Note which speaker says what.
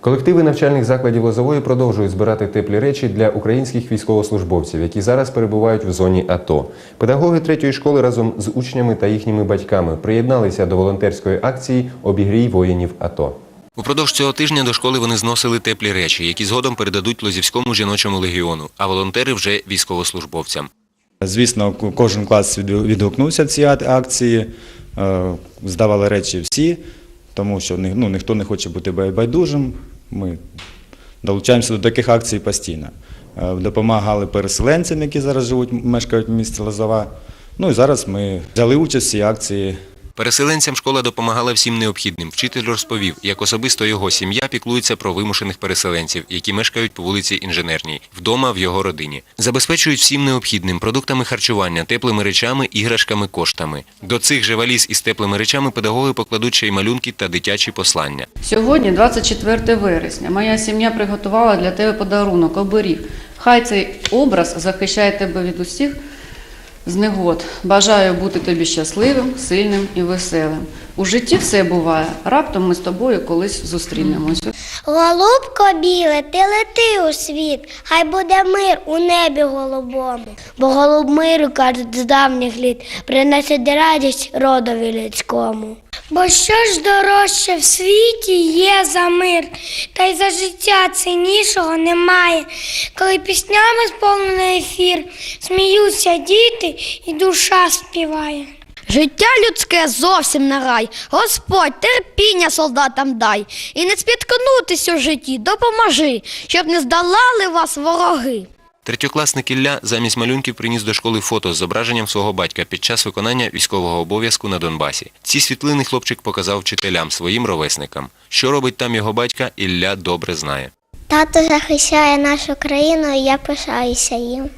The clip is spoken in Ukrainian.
Speaker 1: Колективи навчальних закладів Лозової продовжують збирати теплі речі для українських військовослужбовців, які зараз перебувають в зоні АТО. Педагоги третьої школи разом з учнями та їхніми батьками приєдналися до волонтерської акції Обігрій воїнів АТО.
Speaker 2: Упродовж цього тижня до школи вони зносили теплі речі, які згодом передадуть Лозівському жіночому легіону, а волонтери вже військовослужбовцям.
Speaker 3: Звісно, кожен клас відгу- відгукнувся цій акції, е, здавали речі всі, тому що ну, ніхто не хоче бути бай- байдужим. Ми долучаємося до таких акцій постійно. Е, Допомагали переселенцям, які зараз живуть, мешкають в місті Лозова. Ну і зараз ми взяли участь в цій акції.
Speaker 2: Переселенцям школа допомагала всім необхідним. Вчитель розповів, як особисто його сім'я піклується про вимушених переселенців, які мешкають по вулиці Інженерній, вдома в його родині. Забезпечують всім необхідним продуктами харчування, теплими речами, іграшками, коштами. До цих же валіз із теплими речами педагоги покладуть ще й малюнки та дитячі послання.
Speaker 4: Сьогодні, 24 вересня, моя сім'я приготувала для тебе подарунок, оберіг. Хай цей образ захищає тебе від усіх знегод. Бажаю бути тобі щасливим, сильним і веселим. У житті все буває. Раптом ми з тобою колись зустрінемось.
Speaker 5: Голубко біле, ти лети у світ, хай буде мир у небі голубому. Бо голуб миру, кажуть, з давніх літ, принесить радість родові людському. Бо що ж дорожче в світі є за мир, та й за життя ціннішого немає. Коли піснями сповнений ефір, сміються діти і душа співає.
Speaker 6: Життя людське зовсім не рай. Господь, терпіння солдатам дай. І не спіткнутись у житті, допоможи, щоб не здолали вас вороги.
Speaker 2: Третьокласник Ілля замість малюнків приніс до школи фото з зображенням свого батька під час виконання військового обов'язку на Донбасі. Ці світлини хлопчик показав вчителям, своїм ровесникам. Що робить там його батька, Ілля добре знає.
Speaker 5: Тато захищає нашу країну, і я пишаюся їм.